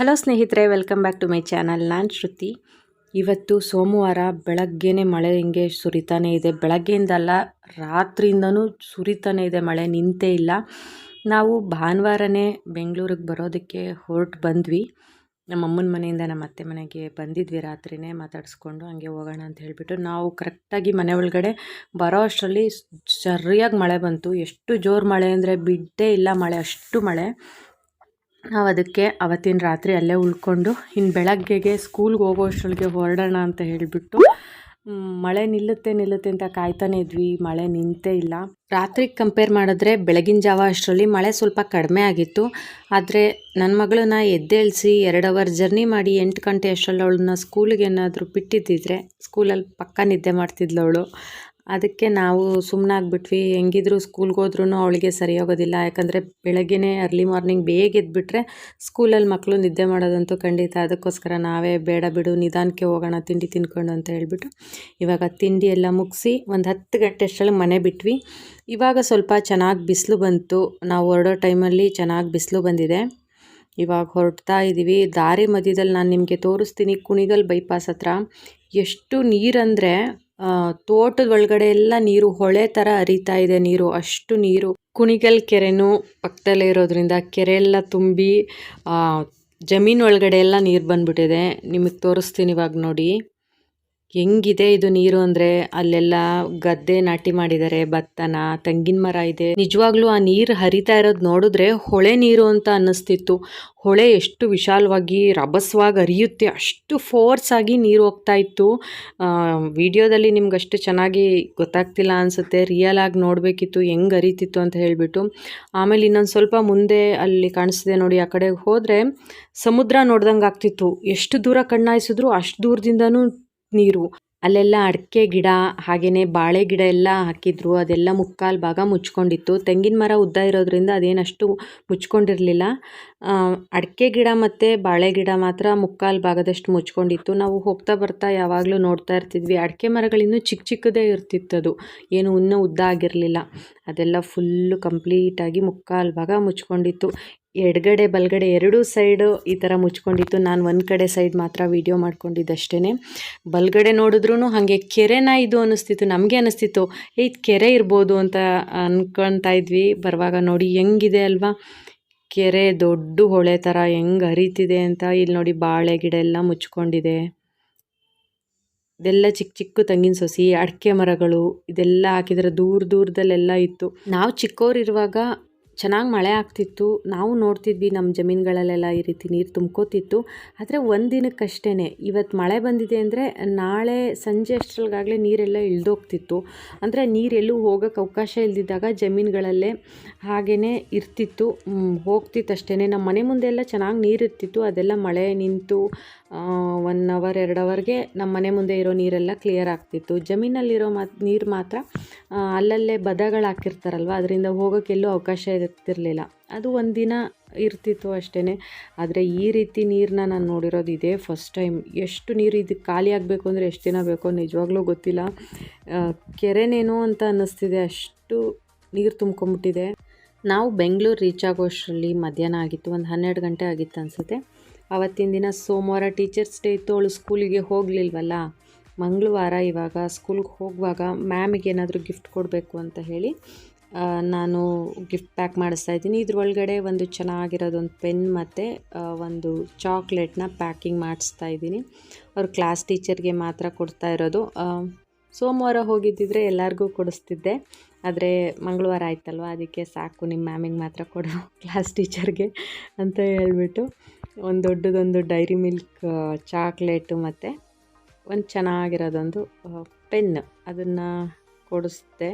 Hello ಸ್ನೇಹಿತರೆ, welcome back to my channel. ನಾನು ಶ್ರುತಿ. ಇವತ್ತು ಸೋಮವಾರ ಬೆಳಗ್ಗೆನೇ ಮಳೆ ಹಿಂಗೆ ಸುರಿತಾನೇ ಇದೆ. ಬೆಳಗ್ಗೆಯಿಂದಲ್ಲ ರಾತ್ರಿಯಿಂದನೂ ಸುರಿತಾನೇ ಇದೆ ಮಳೆ, ನಿಂತೇ ಇಲ್ಲ. ನಾವು ಭಾನುವಾರನೇ ಬೆಂಗಳೂರಿಗೆ ಬರೋದಕ್ಕೆ ಹೊರಟು ಬಂದ್ವಿ. ನಮ್ಮ ಅಮ್ಮನ ಮನೆಯಿಂದ ನಮ್ಮ ಅತ್ತೆ ಮನೆಗೆ ಬಂದಿದ್ವಿ ರಾತ್ರಿನೇ, ಮಾತಾಡಿಸ್ಕೊಂಡು ಹಂಗೆ ಹೋಗೋಣ ಅಂತ ಹೇಳಿಬಿಟ್ಟು. ನಾವು ಕರೆಕ್ಟಾಗಿ ಮನೆ ಒಳಗಡೆ ಬರೋ ಅಷ್ಟರಲ್ಲಿ ಸರಿಯಾಗಿ ಮಳೆ ಬಂತು. ಎಷ್ಟು ಜೋರು ಮಳೆ ಅಂದರೆ ಬಿಡ್ಡೇ ಇಲ್ಲ ಮಳೆ, ಅಷ್ಟು ಮಳೆ. ನಾವು ಅದಕ್ಕೆ ಅವತ್ತಿನ ರಾತ್ರಿ ಅಲ್ಲೇ ಉಳ್ಕೊಂಡು ಇನ್ನು ಬೆಳಗ್ಗೆಗೆ ಸ್ಕೂಲ್ಗೆ ಹೋಗೋ ಅಷ್ಟರೊಳಗೆ ಹೊರಡೋಣ ಅಂತ ಹೇಳಿಬಿಟ್ಟು ಮಳೆ ನಿಲ್ಲುತ್ತೆ ನಿಲ್ಲುತ್ತೆ ಅಂತ ಕಾಯ್ತಾನೆ ಇದ್ವಿ, ಮಳೆ ನಿಂತೇ ಇಲ್ಲ. ರಾತ್ರಿ ಕಂಪೇರ್ ಮಾಡಿದ್ರೆ ಬೆಳಗಿನ ಜಾವ ಅಷ್ಟರಲ್ಲಿ ಮಳೆ ಸ್ವಲ್ಪ ಕಡಿಮೆ ಆಗಿತ್ತು. ಆದರೆ ನನ್ನ ಮಗಳನ್ನ ಎದ್ದೇಳಿಸಿ ಎರಡು ಅವರ್ ಜರ್ನಿ ಮಾಡಿ ಎಂಟು ಗಂಟೆ ಅಷ್ಟರಲ್ಲಿ ಅವಳನ್ನ ಸ್ಕೂಲಿಗೆ ಏನಾದರೂ ಬಿಟ್ಟಿದ್ದಿದ್ರೆ ಸ್ಕೂಲಲ್ಲಿ ಪಕ್ಕ ನಿದ್ದೆ ಮಾಡ್ತಿದ್ಲು ಅವಳು. ಅದಕ್ಕೆ ನಾವು ಸುಮ್ಮನಾಗ್ಬಿಟ್ವಿ ಹೆಂಗಿದ್ರು ಸ್ಕೂಲ್ಗೆ ಹೋದ್ರೂ ಅವಳಿಗೆ ಸರಿ ಹೋಗೋದಿಲ್ಲ ಯಾಕಂದರೆ ಬೆಳಗ್ಗೆನೇ ಅರ್ಲಿ ಮಾರ್ನಿಂಗ್ ಬೇಗ ಎದ್ಬಿಟ್ರೆ ಸ್ಕೂಲಲ್ಲಿ ಮಕ್ಕಳು ನಿದ್ದೆ ಮಾಡೋದಂತೂ ಖಂಡಿತ ಅದಕ್ಕೋಸ್ಕರ ನಾವೇ ಬೇಡ ಬಿಡು, ನಿಧಾನಕ್ಕೆ ಹೋಗೋಣ, ತಿಂಡಿ ತಿನ್ಕೊಂಡು ಅಂತ ಹೇಳ್ಬಿಟ್ಟು ಇವಾಗ ತಿಂಡಿ ಎಲ್ಲ ಮುಗಿಸಿ ಒಂದು ಹತ್ತು ಗಂಟೆ ಅಷ್ಟರಲ್ಲಿ ಮನೆ ಬಿಟ್ವಿ. ಇವಾಗ ಸ್ವಲ್ಪ ಚೆನ್ನಾಗಿ ಬಿಸಿಲು ಬಂತು. ನಾವು ಹೊರಡೋ ಟೈಮಲ್ಲಿ ಚೆನ್ನಾಗಿ ಬಿಸಿಲು ಬಂದಿದೆ. ಇವಾಗ ಹೊರಡ್ತಾ ಇದ್ದೀವಿ ದಾರಿ ಮಧ್ಯದಲ್ಲಿ ನಾನು ನಿಮಗೆ ತೋರಿಸ್ತೀನಿ. ಕುಣಿಗಲ್ ಬೈಪಾಸ್ ಹತ್ರ ಎಷ್ಟು ನೀರಂದರೆ ತೋಟದ ಒಳಗಡೆ ಎಲ್ಲ ನೀರು, ಹೊಳೆ ತರ ಹರಿತಾ ಇದೆ ನೀರು. ಅಷ್ಟು ನೀರು. ಕುಣಿಗಲ್ ಕೆರೆನೂ ಪಕ್ಕದಲ್ಲೇ ಇರೋದ್ರಿಂದ ಕೆರೆ ಎಲ್ಲ ತುಂಬಿ ಜಮೀನು ಒಳಗಡೆ ಎಲ್ಲ ನೀರು ಬಂದ್ಬಿಟ್ಟಿದೆ. ನಿಮಗೆ ತೋರಿಸ್ತೀನಿ ಇವಾಗ ನೋಡಿ. ಹೆಂಗಿದೆ ಇದು ನೀರು ಅಂದ್ರೆ? ಅಲ್ಲೆಲ್ಲ ಗದ್ದೆ ನಾಟಿ ಮಾಡಿದ್ದಾರೆ ಭತ್ತನ, ತೆಂಗಿನ ಮರ ಇದೆ. ನಿಜವಾಗ್ಲೂ ಆ ನೀರು ಹರಿತಾ ಇರೋದು ನೋಡಿದ್ರೆ ಹೊಳೆ ನೀರು ಅಂತ ಅನ್ನಿಸ್ತಿತ್ತು. ಹೊಳೆ ಎಷ್ಟು ವಿಶಾಲವಾಗಿ, ರಭಸವಾಗಿ ಹರಿಯುತ್ತೆ. ಅಷ್ಟು ಫೋರ್ಸ್ ಆಗಿ ನೀರು ಹೋಗ್ತಾ ಇತ್ತು. ವಿಡಿಯೋದಲ್ಲಿ ನಿಮ್ಗೆ ಅಷ್ಟು ಚೆನ್ನಾಗಿ ಗೊತ್ತಾಗ್ತಿಲ್ಲ ಅನಿಸುತ್ತೆ. ರಿಯಲ್ ಆಗಿ ನೋಡಬೇಕಿತ್ತು, ಹೆಂಗೆ ಹರಿತಿತ್ತು ಅಂತ ಹೇಳಿಬಿಟ್ಟು. ಆಮೇಲೆ ಇನ್ನೊಂದು ಸ್ವಲ್ಪ ಮುಂದೆ ಅಲ್ಲಿ ಕಾಣಿಸ್ತಿದೆ ನೋಡಿ, ಆ ಕಡೆ ಹೋದರೆ ಸಮುದ್ರ ನೋಡ್ದಂಗೆ ಆಗ್ತಿತ್ತು. ಎಷ್ಟು ದೂರ ಕಣ್ಣಾಯಿಸಿದ್ರು ಅಷ್ಟು ದೂರದಿಂದನೂ ನೀರು, ಅಲ್ಲೆಲ್ಲ ಅಡಿಕೆ ಗಿಡ ಹಾಗೆಯೇ ಬಾಳೆ ಗಿಡ ಎಲ್ಲ ಹಾಕಿದ್ರು. ಅದೆಲ್ಲ ಮುಕ್ಕಾಲು ಭಾಗ ಮುಚ್ಕೊಂಡಿತ್ತು. ತೆಂಗಿನ ಮರ ಉದ್ದ ಇರೋದ್ರಿಂದ ಅದೇನಷ್ಟು ಮುಚ್ಕೊಂಡಿರಲಿಲ್ಲ. ಅಡಿಕೆ ಗಿಡ ಮತ್ತು ಬಾಳೆ ಗಿಡ ಮಾತ್ರ ಮುಕ್ಕಾಲು ಭಾಗದಷ್ಟು ಮುಚ್ಕೊಂಡಿತ್ತು. ನಾವು ಹೋಗ್ತಾ ಬರ್ತಾ ಯಾವಾಗಲೂ ನೋಡ್ತಾ ಇರ್ತಿದ್ವಿ. ಅಡಿಕೆ ಮರಗಳಿನ್ನೂ ಚಿಕ್ಕ ಚಿಕ್ಕದೇ ಇರ್ತಿತ್ತದು ಏನು ಇನ್ನೂ ಉದ್ದ ಆಗಿರಲಿಲ್ಲ. ಅದೆಲ್ಲ ಫುಲ್ಲು ಕಂಪ್ಲೀಟಾಗಿ ಮುಕ್ಕಾಲು ಭಾಗ ಮುಚ್ಕೊಂಡಿತ್ತು. ಎಡಗಡೆ, ಬಲಗಡೆ ಎರಡೂ ಸೈಡು ಈ ಥರ ಮುಚ್ಕೊಂಡಿತ್ತು. ನಾನು ಒಂದು ಕಡೆ ಸೈಡ್ ಮಾತ್ರ ವೀಡಿಯೋ ಮಾಡ್ಕೊಂಡಿದ್ದಷ್ಟೇ ಬಲಗಡೆ ನೋಡಿದ್ರೂ ಹಾಗೆ ಕೆರೆನ ಇದು ಅನ್ನಿಸ್ತಿತ್ತು ನಮಗೆ ಅನ್ನಿಸ್ತಿತ್ತು ಏ ಕೆರೆ ಇರ್ಬೋದು ಅಂತ ಅಂದ್ಕೊತಾ ಇದ್ವಿ. ಬರುವಾಗ ನೋಡಿ ಹೆಂಗಿದೆ ಅಲ್ವಾ? ಕೆರೆ ದೊಡ್ಡ ಹೊಳೆ ಥರ ಹೆಂಗೆ ಹರಿತಿದೆ ಅಂತ ಇಲ್ಲಿ ನೋಡಿ ಬಾಳೆ ಗಿಡ ಎಲ್ಲ ಮುಚ್ಕೊಂಡಿದೆ. ಇದೆಲ್ಲ ಚಿಕ್ಕ ಚಿಕ್ಕ ತೆಂಗಿನ ಸೊಸಿ, ಅಡಿಕೆ ಮರಗಳು, ಇದೆಲ್ಲ ಹಾಕಿದರೆ ದೂರ ದೂರದಲ್ಲೆಲ್ಲ ಇತ್ತು. ನಾವು ಚಿಕ್ಕವರಿರುವಾಗ ಚೆನ್ನಾಗಿ ಮಳೆ ಆಗ್ತಿತ್ತು, ನಾವು ನೋಡ್ತಿದ್ವಿ ನಮ್ಮ ಜಮೀನುಗಳಲ್ಲೆಲ್ಲ ಈ ರೀತಿ ನೀರು ತುಂಬ್ಕೋತಿತ್ತು. ಆದರೆ ಒಂದು ದಿನಕ್ಕಷ್ಟೇ ಇವತ್ತು ಮಳೆ ಬಂದಿದೆ ಅಂದರೆ ನಾಳೆ ಸಂಜೆ ಅಷ್ಟರಲ್ಲಾಗಲೇ ನೀರೆಲ್ಲ ಇಳ್ದೋಗ್ತಿತ್ತು. ಅಂದರೆ ನೀರೆಲ್ಲೂ ಹೋಗೋಕ್ಕೆ ಅವಕಾಶ ಇಲ್ದಿದ್ದಾಗ ಜಮೀನುಗಳಲ್ಲೇ ಹಾಗೆಯೇ ಇರ್ತಿತ್ತು. ಹೋಗ್ತಿತ್ತು ಅಷ್ಟೇ ನಮ್ಮ ಮನೆ ಮುಂದೆ ಎಲ್ಲ ಚೆನ್ನಾಗಿ ನೀರು ಇರ್ತಿತ್ತು ಅದೆಲ್ಲ ಮಳೆ ನಿಂತು ಒನ್ ಅವರ್ ಎರಡು ಅವರ್ಗೆ ನಮ್ಮ ಮನೆ ಮುಂದೆ ಇರೋ ನೀರೆಲ್ಲ ಕ್ಲಿಯರ್ ಆಗ್ತಿತ್ತು. ಜಮೀನಲ್ಲಿರೋ ಮಾತ್ ನೀರು ಮಾತ್ರ ಅಲ್ಲಲ್ಲೇ ಬದಗಳು ಹಾಕಿರ್ತಾರಲ್ವ, ಅದರಿಂದ ಹೋಗೋಕ್ಕೆಲ್ಲೂ ಅವಕಾಶ ಇರ್ತಿರಲಿಲ್ಲ. ಅದು ಒಂದಿನ ದಿನ ಇರ್ತಿತ್ತು ಅಷ್ಟೇ ಆದರೆ ಈ ರೀತಿ ನೀರನ್ನ ನಾನು ನೋಡಿರೋದು ಇದೇ ಫಸ್ಟ್ ಟೈಮ್ ಎಷ್ಟು ನೀರು ಇದು ಖಾಲಿ ಆಗಬೇಕು ಅಂದರೆ ಎಷ್ಟು ದಿನ ಬೇಕೋ ನಿಜವಾಗ್ಲೂ ಗೊತ್ತಿಲ್ಲ. ಕೆರೆನೇನೋ ಅಂತ ಅನ್ನಿಸ್ತಿದೆ. ಅಷ್ಟು ನೀರು ತುಂಬ್ಕೊಂಬಿಟ್ಟಿದೆ ನಾವು ಬೆಂಗಳೂರು ರೀಚ್ ಆಗೋಷ್ಟರಲ್ಲಿ ಮಧ್ಯಾಹ್ನ ಆಗಿತ್ತು, ಒಂದು ಹನ್ನೆರಡು ಗಂಟೆ ಆಗಿತ್ತು ಅನಿಸುತ್ತೆ. ಆವತ್ತಿನ ದಿನ ಸೋಮವಾರ ಟೀಚರ್ಸ್ ಡೇ ಇತ್ತು, ಅವಳು ಸ್ಕೂಲಿಗೆ ಹೋಗಲಿಲ್ವಲ್ಲ? ಮಂಗಳವಾರ ಇವಾಗ ಸ್ಕೂಲ್ಗೆ ಹೋಗುವಾಗ ಮ್ಯಾಮಿಗೆ ಏನಾದರೂ ಗಿಫ್ಟ್ ಕೊಡಬೇಕು ಅಂತ ಹೇಳಿ ನಾನು ಗಿಫ್ಟ್ ಪ್ಯಾಕ್ ಮಾಡಿಸ್ತಾ ಇದ್ದೀನಿ. ಇದ್ರೊಳಗಡೆ ಒಂದು ಚೆನ್ನಾಗಿರೋದೊಂದು ಪೆನ್ ಮತ್ತು ಒಂದು ಚಾಕ್ಲೇಟ್ನ ಪ್ಯಾಕಿಂಗ್ ಮಾಡಿಸ್ತಾ ಇದ್ದೀನಿ. ಅವ್ರ ಕ್ಲಾಸ್ ಟೀಚರ್ಗೆ ಮಾತ್ರ ಕೊಡ್ತಾ ಇರೋದು. ಸೋಮವಾರ ಹೋಗಿದ್ದಿದ್ರೆ ಎಲ್ಲರಿಗೂ ಕೊಡಿಸ್ತಿದ್ದೆ. ಆದರೆ ಮಂಗಳವಾರ ಆಯ್ತಲ್ವ? ಅದಕ್ಕೆ ಸಾಕು, ನಿಮ್ಮ ಮ್ಯಾಮಿಗೆ ಮಾತ್ರ ಕೊಡು, ಕ್ಲಾಸ್ ಟೀಚರ್ಗೆ ಅಂತ ಹೇಳ್ಬಿಟ್ಟು. ಒಂದು ದೊಡ್ಡದೊಂದು ಡೈರಿ ಮಿಲ್ಕ್ ಚಾಕ್ಲೇಟು ಮತ್ತು ಒಂದು ಚೆನ್ನಾಗಿರೋದೊಂದು ಪೆನ್ ಅದನ್ನು ಕೊಡಿಸ್ದೆ.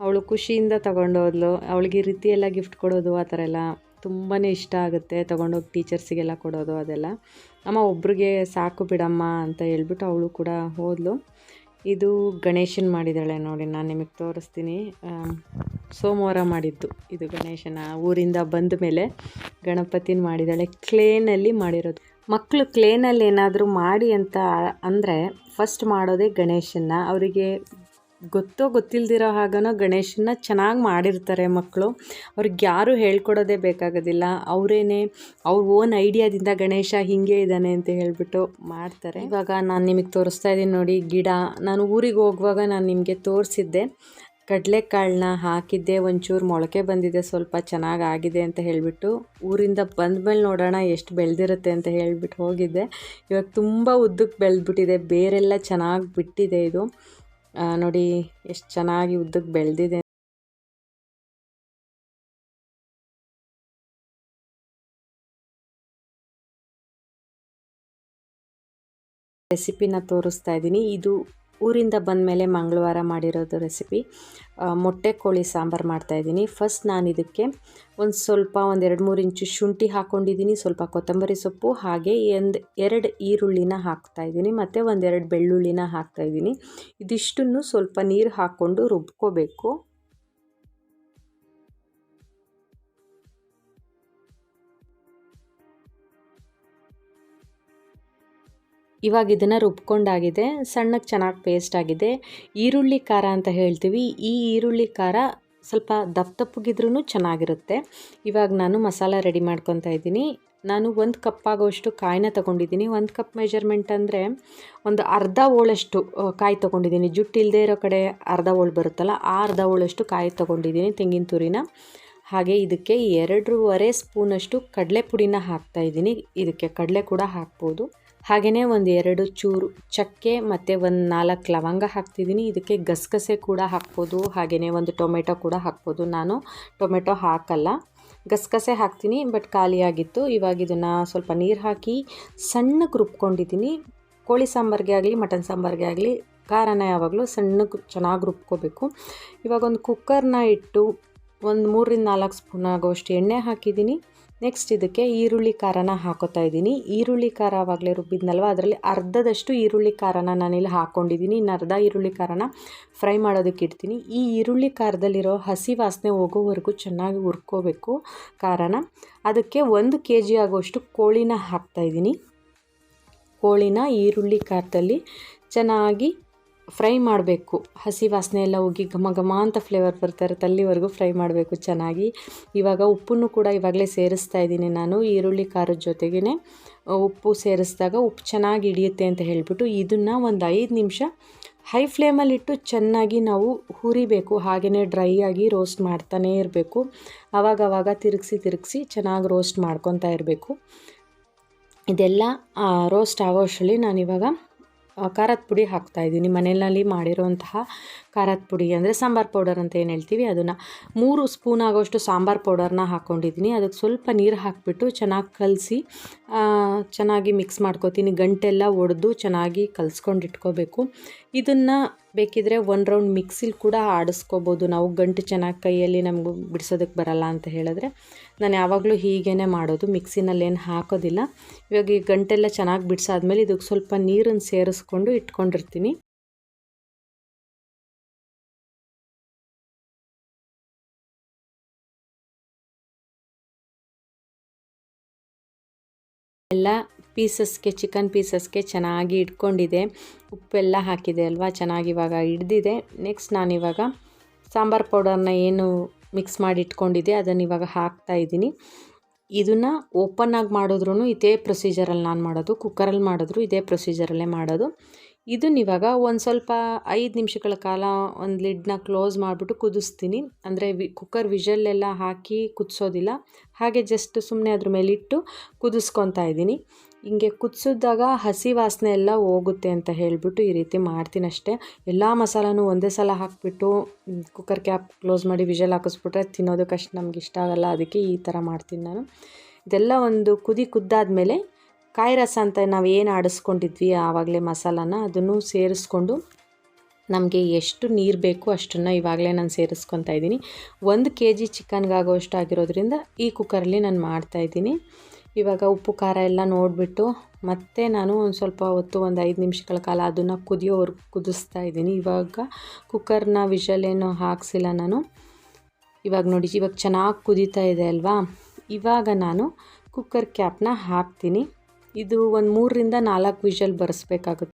ಅವಳು ಖುಷಿಯಿಂದ ತಗೊಂಡೋದ್ಲು ಅವಳಿಗೆ ಈ ರೀತಿ ಎಲ್ಲ ಗಿಫ್ಟ್ ಕೊಡೋದು ಆ ಥರ ಎಲ್ಲ ತುಂಬಾ ಇಷ್ಟ ಆಗುತ್ತೆ. ತೊಗೊಂಡೋಗಿ ಟೀಚರ್ಸಿಗೆಲ್ಲ ಕೊಡೋದು ಅದೆಲ್ಲ. ಅಮ್ಮ ಒಬ್ರಿಗೆ ಸಾಕು ಬಿಡಮ್ಮ ಅಂತ ಹೇಳ್ಬಿಟ್ಟು ಅವಳು ಕೂಡ ಹೋದ್ಲು. ಇದು ಗಣೇಶನ್ ಮಾಡಿದ್ದಾಳೆ ನೋಡಿ, ನಾನು ನಿಮಗೆ ತೋರಿಸ್ತೀನಿ. ಸೋಮವಾರ ಮಾಡಿದ್ದು ಇದು ಗಣೇಶನ ಊರಿಂದ ಬಂದ ಮೇಲೆ ಗಣಪತಿನ ಮಾಡಿದ್ದಾಳೆ. ಕ್ಲೇನಲ್ಲಿ ಮಾಡಿರೋದು. ಮಕ್ಕಳು ಕ್ಲೇನಲ್ಲಿ ಏನಾದರೂ ಮಾಡಿ ಅಂತ ಅಂದರೆ ಫಸ್ಟ್ ಮಾಡೋದೇ ಗಣೇಶನ್ನ. ಅವರಿಗೆ ಗೊತ್ತೋ ಗೊತ್ತಿಲ್ದಿರೋ ಹಾಗನೋ ಗಣೇಶನ ಚೆನ್ನಾಗಿ ಮಾಡಿರ್ತಾರೆ ಮಕ್ಕಳು ಅವ್ರಿಗೆ ಯಾರೂ ಹೇಳ್ಕೊಡೋದೇ ಬೇಕಾಗೋದಿಲ್ಲ. ಅವರೇನೆ ಅವ್ರ ಓನ್ ಐಡಿಯಾದಿಂದ ಗಣೇಶ ಹೀಗೆ ಇದ್ದಾನೆ ಅಂತ ಹೇಳಿಬಿಟ್ಟು ಮಾಡ್ತಾರೆ. ಇವಾಗ ನಾನು ನಿಮಗೆ ತೋರಿಸ್ತಾ ಇದ್ದೀನಿ ನೋಡಿ ಗಿಡ. ನಾನು ಊರಿಗೆ ಹೋಗುವಾಗ ನಾನು ನಿಮಗೆ ತೋರಿಸಿದ್ದೆ. ಕಡಲೆಕಾಳನ್ನ ಹಾಕಿದ್ದೆ, ಒಂಚೂರು ಮೊಳಕೆ ಬಂದಿದೆ, ಸ್ವಲ್ಪ ಚೆನ್ನಾಗಿ ಆಗಿದೆ ಅಂತ ಹೇಳಿಬಿಟ್ಟು ಊರಿಂದ ಬಂದಮೇಲೆ ನೋಡೋಣ ಎಷ್ಟು ಬೆಳೆದಿರುತ್ತೆ ಅಂತ ಹೇಳಿಬಿಟ್ಟು ಹೋಗಿದ್ದೆ. ಇವಾಗ ತುಂಬ ಉದ್ದಕ್ಕೆ ಬೆಳೆದ್ಬಿಟ್ಟಿದೆ, ಬೇರೆಲ್ಲ ಚೆನ್ನಾಗಿ ಬಿಟ್ಟಿದೆ ಇದು. ನೋಡಿ ಎಷ್ಟು ಚೆನ್ನಾಗಿ ಉದ್ದಕ್ಕೆ ಬೆಳೆದಿದೆ. ರೆಸಿಪಿನ ತೋರಿಸ್ತಾ ಇದ್ದೀನಿ. ಇದು ಊರಿಂದ ಬಂದ ಮೇಲೆ ಮಂಗಳವಾರ ಮಾಡಿರೋದು ರೆಸಿಪಿ ಮೊಟ್ಟೆ ಕೋಳಿ ಸಾಂಬಾರು ಮಾಡ್ತಾಯಿದ್ದೀನಿ ಫಸ್ಟ್ ನಾನು ಇದಕ್ಕೆ ಒಂದು ಸ್ವಲ್ಪ ಒಂದು ಎರಡು ಮೂರು ಇಂಚು ಶುಂಠಿ ಹಾಕ್ಕೊಂಡಿದ್ದೀನಿ ಸ್ವಲ್ಪ ಕೊತ್ತಂಬರಿ ಸೊಪ್ಪು, ಹಾಗೆ ಒಂದು ಎರಡು ಈರುಳ್ಳಿನ ಹಾಕ್ತಾಯಿದ್ದೀನಿ ಮತ್ತು ಒಂದೆರಡು ಬೆಳ್ಳುಳ್ಳಿನ ಹಾಕ್ತಾಯಿದ್ದೀನಿ ಇದಿಷ್ಟನ್ನು ಸ್ವಲ್ಪ ನೀರು ಹಾಕ್ಕೊಂಡು ರುಬ್ಕೋಬೇಕು. ಇವಾಗ ಇದನ್ನು ರುಬ್ಕೊಂಡಾಗಿದೆ ಸಣ್ಣಕ್ಕೆ ಚೆನ್ನಾಗಿ ಪೇಸ್ಟ್ ಆಗಿದೆ. ಈರುಳ್ಳಿ ಖಾರ ಅಂತ ಹೇಳ್ತೀವಿ. ಈ ಈರುಳ್ಳಿ ಖಾರ ಸ್ವಲ್ಪ ದಪ್ಪ ದಪ್ಪಗಿದ್ರೂ ಚೆನ್ನಾಗಿರುತ್ತೆ. ಇವಾಗ ನಾನು ಮಸಾಲ ರೆಡಿ ಮಾಡ್ಕೊತಾ ಇದ್ದೀನಿ. ನಾನು ಒಂದು ಕಪ್ ಆಗೋಷ್ಟು ಕಾಯಿನ ತೊಗೊಂಡಿದ್ದೀನಿ. ಒಂದು ಕಪ್ ಮೆಜರ್ಮೆಂಟ್ ಅಂದರೆ ಒಂದು ಅರ್ಧ ಓಳಷ್ಟು ಕಾಯಿ ತೊಗೊಂಡಿದ್ದೀನಿ. ಜುಟ್ಟು ಇಲ್ಲದೆ ಇರೋ ಕಡೆ ಅರ್ಧ ಓಳು ಬರುತ್ತಲ್ಲ, ಆ ಅರ್ಧ ಓಳಷ್ಟು ಕಾಯಿ ತೊಗೊಂಡಿದ್ದೀನಿ ತೆಂಗಿನ ತುರಿನ. ಹಾಗೆ ಇದಕ್ಕೆ ಎರಡೂವರೆ ಸ್ಪೂನಷ್ಟು ಕಡಲೆ ಪುಡಿನ ಹಾಕ್ತಾಯಿದ್ದೀನಿ ಇದಕ್ಕೆ ಕಡಲೆ ಕೂಡ ಹಾಕ್ಬೋದು. ಹಾಗೆಯೇ ಒಂದು ಎರಡು ಚೂರು ಚಕ್ಕೆ ಮತ್ತು ಒಂದು ನಾಲ್ಕು ಲವಂಗ ಹಾಕ್ತಿದ್ದೀನಿ ಇದಕ್ಕೆ ಗಸಗಸೆ ಕೂಡ ಹಾಕ್ಬೋದು ಹಾಗೆಯೇ ಒಂದು ಟೊಮೆಟೊ ಕೂಡ ಹಾಕ್ಬೋದು. ನಾನು ಟೊಮೆಟೊ ಹಾಕಲ್ಲ. ಗಸಗಸೆ ಹಾಕ್ತೀನಿ, ಬಟ್ ಖಾಲಿಯಾಗಿತ್ತು ಇವಾಗ ಇದನ್ನು ಸ್ವಲ್ಪ ನೀರು ಹಾಕಿ ಸಣ್ಣಗೆ ರುಬ್ಕೊಂಡಿದ್ದೀನಿ ಕೋಳಿ ಸಾಂಬಾರಿಗೆ ಆಗಲಿ, ಮಟನ್ ಸಾಂಬಾರಿಗೆ ಆಗಲಿ, ಖಾರನ ಯಾವಾಗಲೂ ಸಣ್ಣಕ್ಕೆ ಚೆನ್ನಾಗಿ ರುಬ್ಕೋಬೇಕು. ಇವಾಗ ಒಂದು ಕುಕ್ಕರ್ನ ಇಟ್ಟು ಒಂದು ಮೂರರಿಂದ ನಾಲ್ಕು ಸ್ಪೂನ್ ಆಗೋಷ್ಟು ಎಣ್ಣೆ ಹಾಕಿದ್ದೀನಿ ನೆಕ್ಸ್ಟ್ ಇದಕ್ಕೆ ಈರುಳ್ಳಿ ಖಾರನ ಹಾಕೋತಾ ಇದ್ದೀನಿ. ಈರುಳ್ಳಿ ಖಾರ ಆವಾಗಲೇ ರುಬ್ಬಿದ್ನಲ್ವ? ಅದರಲ್ಲಿ ಅರ್ಧದಷ್ಟು ಈರುಳ್ಳಿ ಖಾರನ ನಾನಿಲ್ಲಿ ಹಾಕ್ಕೊಂಡಿದ್ದೀನಿ ಇನ್ನು ಅರ್ಧ ಈರುಳ್ಳಿ ಖಾರನ ಫ್ರೈ ಮಾಡೋದಕ್ಕೆ ಇಡ್ತೀನಿ. ಈ ಈರುಳ್ಳಿ ಖಾರದಲ್ಲಿರೋ ಹಸಿ ವಾಸನೆ ಹೋಗೋವರೆಗೂ ಚೆನ್ನಾಗಿ ಹುರ್ಕೋಬೇಕು ಖಾರನ. ಅದಕ್ಕೆ ಒಂದು ಕೆ ಜಿ ಆಗುವಷ್ಟು ಕೋಳಿನ ಹಾಕ್ತಾಯಿದ್ದೀನಿ ಕೋಳಿನ ಈರುಳ್ಳಿ ಖಾರದಲ್ಲಿ ಚೆನ್ನಾಗಿ ಫ್ರೈ ಮಾಡಬೇಕು. ಹಸಿ ವಾಸನೆ ಎಲ್ಲ ಹೋಗಿ ಘಮ ಘಮ ಅಂತ ಫ್ಲೇವರ್ ಬರ್ತಾ ಇರುತ್ತೆ, ಅಲ್ಲಿವರೆಗೂ ಫ್ರೈ ಮಾಡಬೇಕು ಚೆನ್ನಾಗಿ. ಇವಾಗ ಉಪ್ಪನ್ನು ಕೂಡ ಇವಾಗಲೇ ಸೇರಿಸ್ತಾ ಇದ್ದೀನಿ ನಾನು, ಈರುಳ್ಳಿ ಖಾರದ ಜೊತೆಗೇ ಉಪ್ಪು ಸೇರಿಸಿದಾಗ ಉಪ್ಪು ಚೆನ್ನಾಗಿ ಹಿಡಿಯುತ್ತೆ ಅಂತ ಹೇಳಿಬಿಟ್ಟು ಇದನ್ನು ಒಂದು ಐದು ನಿಮಿಷ ಹೈ ಫ್ಲೇಮಲ್ಲಿಟ್ಟು ಚೆನ್ನಾಗಿ ನಾವು ಹುರಿಬೇಕು ಹಾಗೆಯೇ ಡ್ರೈ ಆಗಿ ರೋಸ್ಟ್ ಮಾಡ್ತಾನೇ ಇರಬೇಕು. ಆವಾಗವಾಗ ತಿರುಗಿಸಿ ತಿರುಗಿಸಿ ಚೆನ್ನಾಗಿ ರೋಸ್ಟ್ ಮಾಡ್ಕೊತಾ ಇರಬೇಕು. ಇದೆಲ್ಲ ರೋಸ್ಟ್ ಆಗೋಷ್ಟರಲ್ಲಿ ನಾನಿವಾಗ ಖಾರದ ಪುಡಿ ಹಾಕ್ತಾಯಿದ್ದೀನಿ ಮನೆಯಲ್ಲಿ ಮಾಡಿರೋಂತಹ ಖಾರದ ಪುಡಿ ಅಂದರೆ ಸಾಂಬಾರು ಪೌಡರ್ ಅಂತ ಏನು ಹೇಳ್ತೀವಿ, ಅದನ್ನು ಮೂರು ಸ್ಪೂನ್ ಆಗೋಷ್ಟು ಸಾಂಬಾರು ಪೌಡರ್ನ ಹಾಕ್ಕೊಂಡಿದ್ದೀನಿ ಅದಕ್ಕೆ ಸ್ವಲ್ಪ ನೀರು ಹಾಕಿಬಿಟ್ಟು ಚೆನ್ನಾಗಿ ಕಲಸಿ ಚೆನ್ನಾಗಿ ಮಿಕ್ಸ್ ಮಾಡ್ಕೋತೀನಿ. ಗಂಟೆಲ್ಲ ಒಡೆದು ಚೆನ್ನಾಗಿ ಕಲಿಸ್ಕೊಂಡು ಇಟ್ಕೋಬೇಕು. ಇದನ್ನು ಬೇಕಿದ್ರೆ ಒನ್ ರೌಂಡ್ ಮಿಕ್ಸಿಲಿ ಕೂಡ ಆಡಿಸ್ಕೋಬೋದು. ನಾವು ಗಂಟು ಚೆನ್ನಾಗಿ ಕೈಯಲ್ಲಿ ನಮಗೂ ಬಿಡಿಸೋದಕ್ಕೆ ಬರಲ್ಲ ಅಂತ ಹೇಳಿದ್ರೆ. ನಾನು ಯಾವಾಗಲೂ ಹೀಗೇ ಮಾಡೋದು. ಮಿಕ್ಸಿನಲ್ಲಿ ಏನು ಹಾಕೋದಿಲ್ಲ. ಇವಾಗ ಈ ಗಂಟೆಲ್ಲ ಚೆನ್ನಾಗಿ ಬಿಡಿಸಾದ್ಮೇಲೆ ಇದಕ್ಕೆ ಸ್ವಲ್ಪ ನೀರನ್ನು ಸೇರಿಸ್ಕೊಂಡು ಇಟ್ಕೊಂಡಿರ್ತೀನಿ. ಎಲ್ಲ ಪೀಸಸ್ಗೆ, ಚಿಕನ್ ಪೀಸಸ್ಗೆ ಚೆನ್ನಾಗಿ ಇಟ್ಕೊಂಡಿದೆ. ಉಪ್ಪೆಲ್ಲ ಹಾಕಿದೆ ಅಲ್ವಾ? ಚೆನ್ನಾಗಿ ಇವಾಗ ಹಿಡ್ದಿದೆ. ನೆಕ್ಸ್ಟ್ ನಾನಿವಾಗ ಸಾಂಬಾರು ಪೌಡರ್ನ ಏನು ಮಿಕ್ಸ್ ಮಾಡಿ ಇಟ್ಕೊಂಡಿದ್ದೆ, ಅದನ್ನು ಇವಾಗ ಹಾಕ್ತಾ ಇದ್ದೀನಿ. ಇದನ್ನು ಓಪನ್ನಾಗಿ ಮಾಡಿದ್ರೂ ಇದೇ ಪ್ರೊಸೀಜರಲ್ಲಿ ನಾನು ಮಾಡೋದು. ಕುಕ್ಕರಲ್ಲಿ ಮಾಡಿದ್ರು ಇದೇ ಪ್ರೊಸೀಜರಲ್ಲೇ ಮಾಡೋದು. ಇದನ್ನ ಇವಾಗ ಒಂದು ಸ್ವಲ್ಪ ಐದು ನಿಮಿಷಗಳ ಕಾಲ ಒಂದು ಲಿಡ್ನ ಕ್ಲೋಸ್ ಮಾಡಿಬಿಟ್ಟು ಕುದಿಸ್ತೀನಿ. ಅಂದರೆ ವಿ ಕುಕ್ಕರ್ ವಿಷಲ್ಲೆಲ್ಲ ಹಾಕಿ ಕುದಿಸೋದಿಲ್ಲ. ಹಾಗೆ ಜಸ್ಟ್ ಸುಮ್ಮನೆ ಅದ್ರ ಮೇಲಿಟ್ಟು ಕುದಿಸ್ಕೊತಾ ಇದ್ದೀನಿ. ಹಿಂಗೆ ಕುದಿಸಿದಾಗ ಹಸಿ ವಾಸನೆ ಎಲ್ಲ ಹೋಗುತ್ತೆ ಅಂತ ಹೇಳಿಬಿಟ್ಟು ಈ ರೀತಿ ಮಾಡ್ತೀನಿ ಅಷ್ಟೇ. ಎಲ್ಲ ಮಸಾಲನೂ ಒಂದೇ ಸಲ ಹಾಕಿಬಿಟ್ಟು ಕುಕ್ಕರ್ ಕ್ಯಾಪ್ ಕ್ಲೋಸ್ ಮಾಡಿ ವಿಷಲ್ ಹಾಕಿಸ್ಬಿಟ್ರೆ ತಿನ್ನೋದಕ್ಕೆ ಅಷ್ಟು ನಮ್ಗೆ ಇಷ್ಟ ಆಗಲ್ಲ. ಅದಕ್ಕೆ ಈ ಥರ ಮಾಡ್ತೀನಿ ನಾನು. ಇದೆಲ್ಲ ಒಂದು ಕುದಿ ಕುದ್ದಾದಮೇಲೆ ಕಾಯಿ ರಸ ಅಂತ ನಾವು ಏನು ಆಡಿಸ್ಕೊಂಡಿದ್ವಿ, ಆವಾಗಲೇ ಮಸಾಲಾನ ಅದನ್ನು ಸೇರಿಸ್ಕೊಂಡು ನಮಗೆ ಎಷ್ಟು ನೀರು ಬೇಕು ಅಷ್ಟನ್ನು ಇವಾಗಲೇ ನಾನು ಸೇರಿಸ್ಕೊತಾ ಇದ್ದೀನಿ. ಒಂದು ಕೆ ಜಿ ಚಿಕನ್ಗಾಗೋಷ್ಟು ಆಗಿರೋದ್ರಿಂದ ಈ ಕುಕ್ಕರಲ್ಲಿ ನಾನು ಮಾಡ್ತಾಯಿದ್ದೀನಿ ಇವಾಗ ಉಪ್ಪು, ಖಾರ ಎಲ್ಲ ನೋಡಿಬಿಟ್ಟು ಮತ್ತೆ ನಾನು ಒಂದು ಸ್ವಲ್ಪ ಹೊತ್ತು ಒಂದು ಐದು ನಿಮಿಷಗಳ ಕಾಲ ಅದನ್ನು ಕುದಿಯೋವರೆಗೂ ಕುದಿಸ್ತಾ ಇದ್ದೀನಿ. ಇವಾಗ ಕುಕ್ಕರ್ನ ವಿಷಲೇನು ಹಾಕ್ಸಿಲ್ಲ ನಾನು. ಇವಾಗ ನೋಡಿ, ಇವಾಗ ಚೆನ್ನಾಗಿ ಕುದೀತಾ ಇದೆ ಅಲ್ವಾ? ಇವಾಗ ನಾನು ಕುಕ್ಕರ್ ಕ್ಯಾಪ್ನ ಹಾಕ್ತೀನಿ. ಇದು ಒಂದು ಮೂರರಿಂದ ನಾಲ್ಕು ವಿಷಲ್ ಬರೆಸ್ಬೇಕಾಗುತ್ತೆ.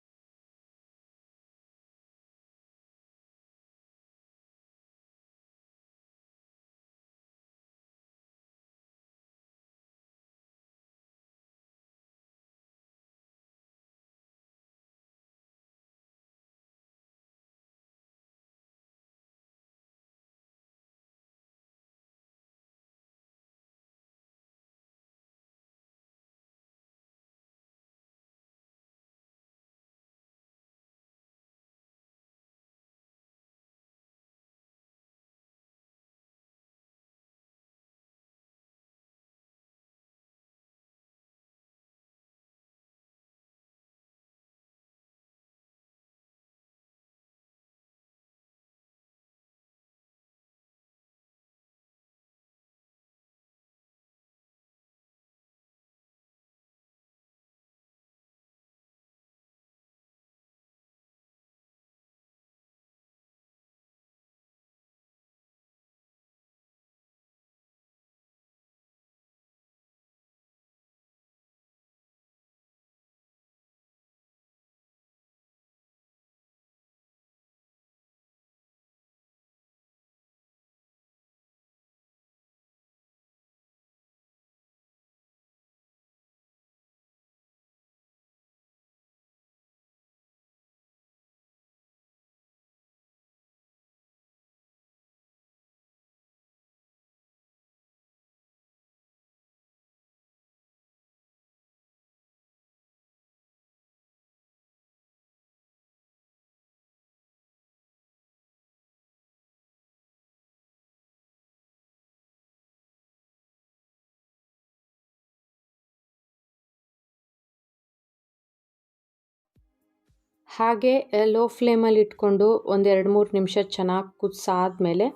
ಹಾಗೆ ಲೋ ಫ್ಲೇಮಲ್ಲಿ ಇಟ್ಕೊಂಡು ಒಂದೆರಡು ಮೂರು ನಿಮಿಷ ಚೆನ್ನಾಗಿ ಕುದಿಸಾದ್ಮೇಲೆ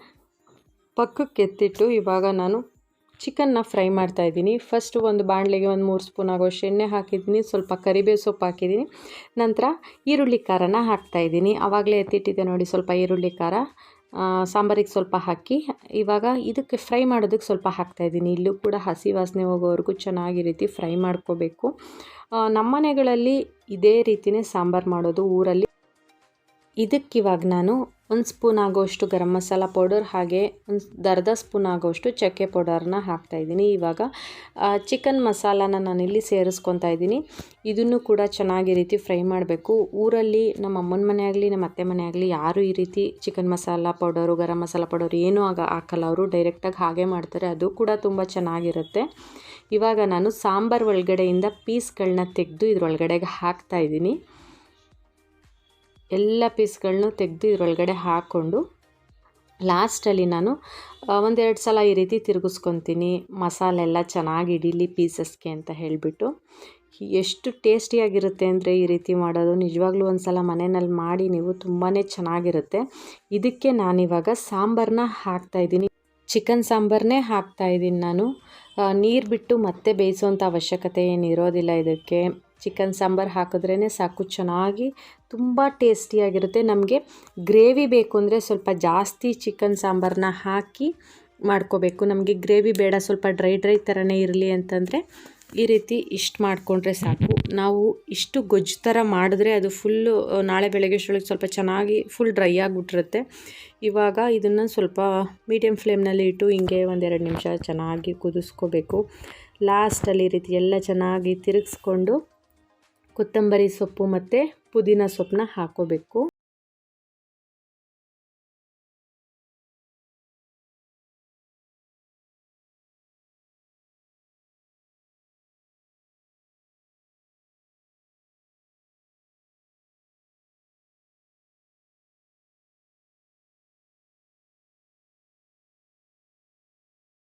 ಪಕ್ಕಕ್ಕೆ ಎತ್ತಿಟ್ಟು ಇವಾಗ ನಾನು ಚಿಕನ್ನ ಫ್ರೈ ಮಾಡ್ತಾಯಿದ್ದೀನಿ ಫಸ್ಟು ಒಂದು ಬಾಣಲೆಗೆ ಒಂದು ಮೂರು ಸ್ಪೂನ್ ಆಗೋಷ್ಟು ಎಣ್ಣೆ ಹಾಕಿದ್ದೀನಿ, ಸ್ವಲ್ಪ ಕರಿಬೇವು ಸೊಪ್ಪು ಹಾಕಿದ್ದೀನಿ. ನಂತರ ಈರುಳ್ಳಿ ಖಾರನ ಹಾಕ್ತಾಯಿದ್ದೀನಿ ಆವಾಗಲೇ ಎತ್ತಿಟ್ಟಿದ್ದೆ ನೋಡಿ, ಸ್ವಲ್ಪ ಈರುಳ್ಳಿ ಖಾರ. ಸಾಂಬಾರಿಗೆ ಸ್ವಲ್ಪ ಹಾಕಿ, ಇವಾಗ ಇದಕ್ಕೆ ಫ್ರೈ ಮಾಡೋದಕ್ಕೆ ಸ್ವಲ್ಪ ಹಾಕ್ತಾಯಿದ್ದೀನಿ ಇಲ್ಲೂ ಕೂಡ ಹಸಿ ವಾಸನೆ ಹೋಗೋವರೆಗೂ ಚೆನ್ನಾಗಿ ರೀತಿ ಫ್ರೈ ಮಾಡ್ಕೋಬೇಕು. ನಮ್ಮ ಮನೆಗಳಲ್ಲಿ ಇದೇ ರೀತಿಯೇ ಸಾಂಬಾರು ಮಾಡೋದು ಊರಲ್ಲಿ. ಇದಕ್ಕಿವಾಗ ನಾನು ಒಂದು ಸ್ಪೂನ್ ಆಗೋಷ್ಟು ಗರಂ ಮಸಾಲ ಪೌಡರ್ ಹಾಗೆ ಒಂದು ಅರ್ಧ ಸ್ಪೂನ್ ಆಗೋಷ್ಟು ಚಕ್ಕೆ ಪೌಡರ್ನ ಹಾಕ್ತಾಯಿದ್ದೀನಿ ಇವಾಗ ಚಿಕನ್ ಮಸಾಲಾನ ನಾನಿಲ್ಲಿ ಸೇರಿಸ್ಕೊತಾ ಇದ್ದೀನಿ. ಇದನ್ನು ಕೂಡ ಚೆನ್ನಾಗಿ ರೀತಿ ಫ್ರೈ ಮಾಡಬೇಕು. ಊರಲ್ಲಿ ನಮ್ಮ ಅಮ್ಮನ ಮನೆ ಆಗಲಿ, ನಮ್ಮ ಅತ್ತೆ ಮನೆ ಆಗಲಿ ಯಾರು ಈ ರೀತಿ chicken masala powder, garam masala powder ಏನೂ ಆಗ ಹಾಕಲ್ಲ. ಅವರು ಡೈರೆಕ್ಟಾಗಿ ಹಾಗೆ ಮಾಡ್ತಾರೆ. ಅದು ಕೂಡ ತುಂಬ ಚೆನ್ನಾಗಿರುತ್ತೆ. ಇವಾಗ ನಾನು ಸಾಂಬಾರು ಒಳಗಡೆಯಿಂದ ಪೀಸ್ಗಳನ್ನ ತೆಗೆದು ಇದ್ರೊಳಗಡೆಗೆ ಹಾಕ್ತಾಯಿದ್ದೀನಿ ಎಲ್ಲ ಪೀಸ್ಗಳನ್ನೂ ತೆಗೆದು ಇದರೊಳಗಡೆ ಹಾಕ್ಕೊಂಡು ಲಾಸ್ಟಲ್ಲಿ ನಾನು ಒಂದೆರಡು ಸಲ ಈ ರೀತಿ ತಿರುಗಿಸ್ಕೊತೀನಿ. ಮಸಾಲೆ ಎಲ್ಲ ಚೆನ್ನಾಗಿ ಇಡೀಲಿ ಪೀಸಸ್ಗೆ ಅಂತ ಹೇಳಿಬಿಟ್ಟು. ಎಷ್ಟು ಟೇಸ್ಟಿಯಾಗಿರುತ್ತೆ ಅಂದರೆ ಈ ರೀತಿ ಮಾಡೋದು. ನಿಜವಾಗ್ಲೂ ಒಂದು ಸಲ ಮನೆಯಲ್ಲಿ ಮಾಡಿ ನೀವು ತುಂಬಾ ಚೆನ್ನಾಗಿರುತ್ತೆ. ಇದಕ್ಕೆ ನಾನಿವಾಗ ಸಾಂಬಾರನ್ನ ಹಾಕ್ತಾಯಿದ್ದೀನಿ ಚಿಕನ್ ಸಾಂಬಾರನ್ನೇ ಹಾಕ್ತಾಯಿದ್ದೀನಿ ನಾನು. ನೀರು ಬಿಟ್ಟು ಮತ್ತೆ ಬೇಯಿಸುವಂಥ ಅವಶ್ಯಕತೆ ಏನು ಇರೋದಿಲ್ಲ ಇದಕ್ಕೆ. ಚಿಕನ್ ಸಾಂಬಾರು ಹಾಕಿದ್ರೇ ಸಾಕು, ಚೆನ್ನಾಗಿ ತುಂಬ ಟೇಸ್ಟಿಯಾಗಿರುತ್ತೆ. ನಮಗೆ ಗ್ರೇವಿ ಬೇಕು ಅಂದರೆ ಸ್ವಲ್ಪ ಜಾಸ್ತಿ ಚಿಕನ್ ಸಾಂಬಾರನ್ನ ಹಾಕಿ ಮಾಡ್ಕೋಬೇಕು. ನಮಗೆ ಗ್ರೇವಿ ಬೇಡ, ಸ್ವಲ್ಪ ಡ್ರೈ ಡ್ರೈ ಥರನೇ ಇರಲಿ ಅಂತಂದರೆ ಈ ರೀತಿ ಇಷ್ಟು ಮಾಡಿಕೊಂಡ್ರೆ ಸಾಕು. ನಾವು ಇಷ್ಟು ಗೊಜ್ಜು ಥರ ಮಾಡಿದ್ರೆ ಅದು ಫುಲ್ಲು ನಾಳೆ ಬೆಳಗ್ಗೆ ಅಷ್ಟೊಳಗೆ ಸ್ವಲ್ಪ ಚೆನ್ನಾಗಿ ಫುಲ್ ಡ್ರೈ ಆಗಿಬಿಟ್ಟಿರುತ್ತೆ. ಇವಾಗ ಇದನ್ನು ಸ್ವಲ್ಪ ಮೀಡಿಯಮ್ ಫ್ಲೇಮ್ನಲ್ಲಿ ಇಟ್ಟು ಹಿಂಗೆ ಒಂದೆರಡು ನಿಮಿಷ ಚೆನ್ನಾಗಿ ಕುದಿಸ್ಕೋಬೇಕು. ಲಾಸ್ಟಲ್ಲಿ ಈ ರೀತಿ ಎಲ್ಲ ಚೆನ್ನಾಗಿ ತಿರುಗಿಸ್ಕೊಂಡು ಕೊತ್ತಂಬರಿ ಸೊಪ್ಪು ಮತ್ತು ಪುದೀನ ಸೊಪ್ಪನ್ನ ಹಾಕೋಬೇಕು.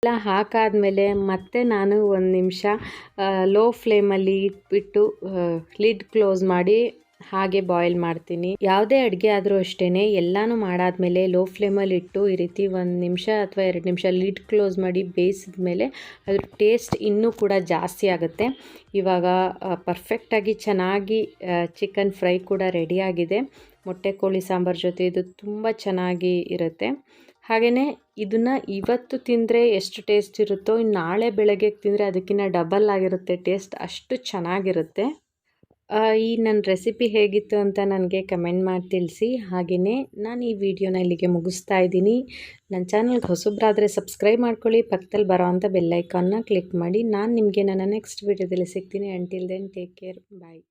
ಎಲ್ಲ ಹಾಕಾದಮೇಲೆ ಮತ್ತೆ ನಾನು ಒಂದು ನಿಮಿಷ ಲೋ ಫ್ಲೇಮಲ್ಲಿ ಇಟ್ಬಿಟ್ಟು ಲಿಡ್ ಕ್ಲೋಸ್ ಮಾಡಿ ಹಾಗೆ ಬಾಯ್ಲ್ ಮಾಡ್ತೀನಿ. ಯಾವುದೇ ಅಡುಗೆ ಆದರೂ ಅಷ್ಟೇ ಎಲ್ಲನೂ ಮಾಡಾದಮೇಲೆ ಲೋ ಫ್ಲೇಮಲ್ಲಿ ಇಟ್ಟು ಈ ರೀತಿ ಒಂದು ನಿಮಿಷ ಅಥವಾ ಎರಡು ನಿಮಿಷ ಲಿಡ್ ಕ್ಲೋಸ್ ಮಾಡಿ ಬೇಯಿಸಿದ ಮೇಲೆ ಅದ್ರ ಟೇಸ್ಟ್ ಇನ್ನೂ ಕೂಡ ಜಾಸ್ತಿ ಆಗುತ್ತೆ. ಇವಾಗ ಪರ್ಫೆಕ್ಟಾಗಿ ಚೆನ್ನಾಗಿ ಚಿಕನ್ ಫ್ರೈ ಕೂಡ ರೆಡಿಯಾಗಿದೆ ಮೊಟ್ಟೆ ಕೋಳಿ ಸಾಂಬಾರು ಜೊತೆ ಇದು ತುಂಬ ಚೆನ್ನಾಗಿ ಇರುತ್ತೆ. ಹಾಗೆಯೇ ಇದನ್ನು ಇವತ್ತು ತಿಂದರೆ ಎಷ್ಟು ಟೇಸ್ಟ್ ಇರುತ್ತೋ ಇನ್ನು ನಾಳೆ ಬೆಳಗ್ಗೆ ತಿಂದರೆ ಅದಕ್ಕಿಂತ ಡಬಲ್ ಆಗಿರುತ್ತೆ ಟೇಸ್ಟ್ ಅಷ್ಟು ಚೆನ್ನಾಗಿರುತ್ತೆ. ಈ ನನ್ನ ರೆಸಿಪಿ ಹೇಗಿತ್ತು ಅಂತ ನನಗೆ ಕಮೆಂಟ್ ಮಾಡಿ ತಿಳಿಸಿ. ಹಾಗೆಯೇ ನಾನು ಈ ವಿಡಿಯೋನ ಇಲ್ಲಿಗೆ ಮುಗಿಸ್ತಾ ಇದ್ದೀನಿ. ನನ್ನ ಚಾನಲ್ಗೆ ಹೊಸಬ್ರಾದರೆ ಸಬ್ಸ್ಕ್ರೈಬ್ ಮಾಡ್ಕೊಳ್ಳಿ ಪಕ್ಕದಲ್ಲಿ ಬರೋ ಅಂಥ ಬೆಲ್ಲೈಕಾನ್ನ ಕ್ಲಿಕ್ ಮಾಡಿ. ನಾನು ನಿಮಗೆ ನನ್ನ ನೆಕ್ಸ್ಟ್ ವಿಡಿಯೋದಲ್ಲಿ ಸಿಗ್ತೀನಿ. Until then take care bye